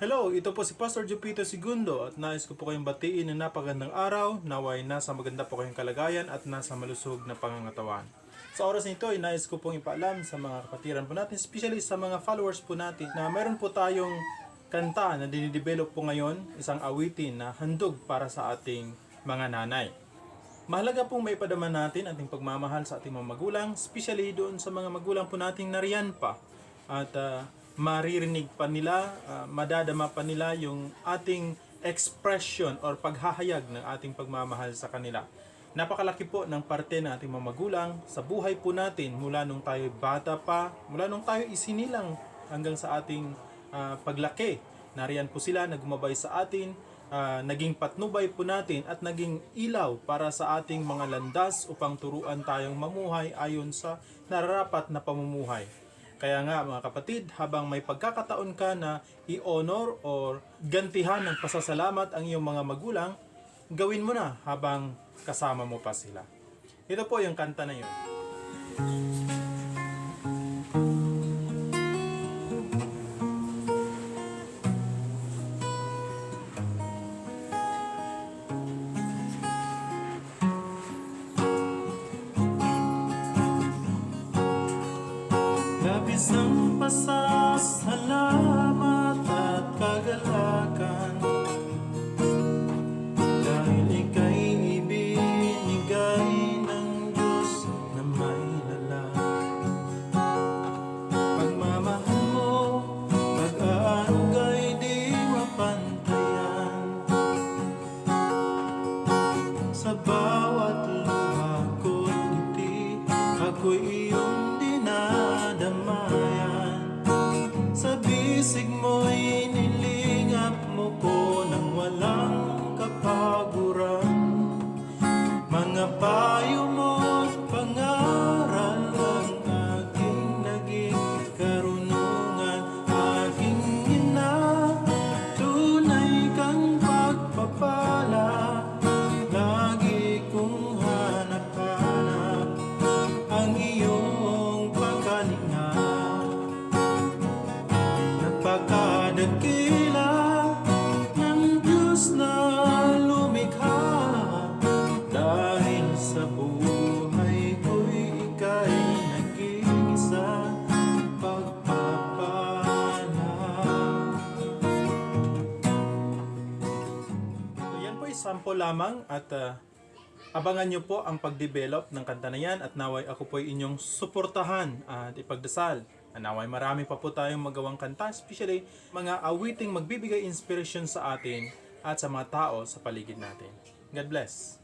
Hello, ito po si Pastor Jupito Segundo at nais ko po kayong batiin ng napagandang araw, naway nasa maganda po kayong kalagayan at nasa malusog na pangangatawan. Sa oras nito nais ko pong ipaalam sa mga kapatiran po natin, especially sa mga followers po natin, na meron po tayong kanta na dinidevelop po ngayon, isang awitin na handog para sa ating mga nanay. Mahalaga pong may padama natin ating pagmamahal sa ating mga magulang, especially doon sa mga magulang po nating nariyan pa. At ah, maririnig pa nila, ah, madadama pa nila yung ating expression or paghahayag ng ating pagmamahal sa kanila. Napakalaki po ng parte ng ating mga magulang sa buhay po natin mula nung tayo bata pa, mula nung tayo isinilang hanggang sa ating ah, paglaki. Nariyan po sila, nagumabay sa atin, ah, naging patnubay po natin at naging ilaw para sa ating mga landas upang turuan tayong mamuhay ayon sa nararapat na pamumuhay. Kaya nga mga kapatid, habang may pagkakataon ka na i-honor or gantihan ng pasasalamat ang iyong mga magulang, gawin mo na habang kasama mo pa sila. Ito po yung kanta na yun. Labis ang pasasalamat at kagalakan. Dahil ika'y ibinigay ng Diyos na may lalang Pagmamahal mo, pag-aarugay di mapantayan. Sa bawat luha ko't ngiti, ako'y sample lamang at ah, abangan nyo po ang pag-develop ng kanta na yan at naway ako po ay inyong suportahan at ipagdasal. Naway marami pa po tayong magawang kanta, especially mga awiting magbibigay inspiration sa atin at sa mga tao sa paligid natin. God bless.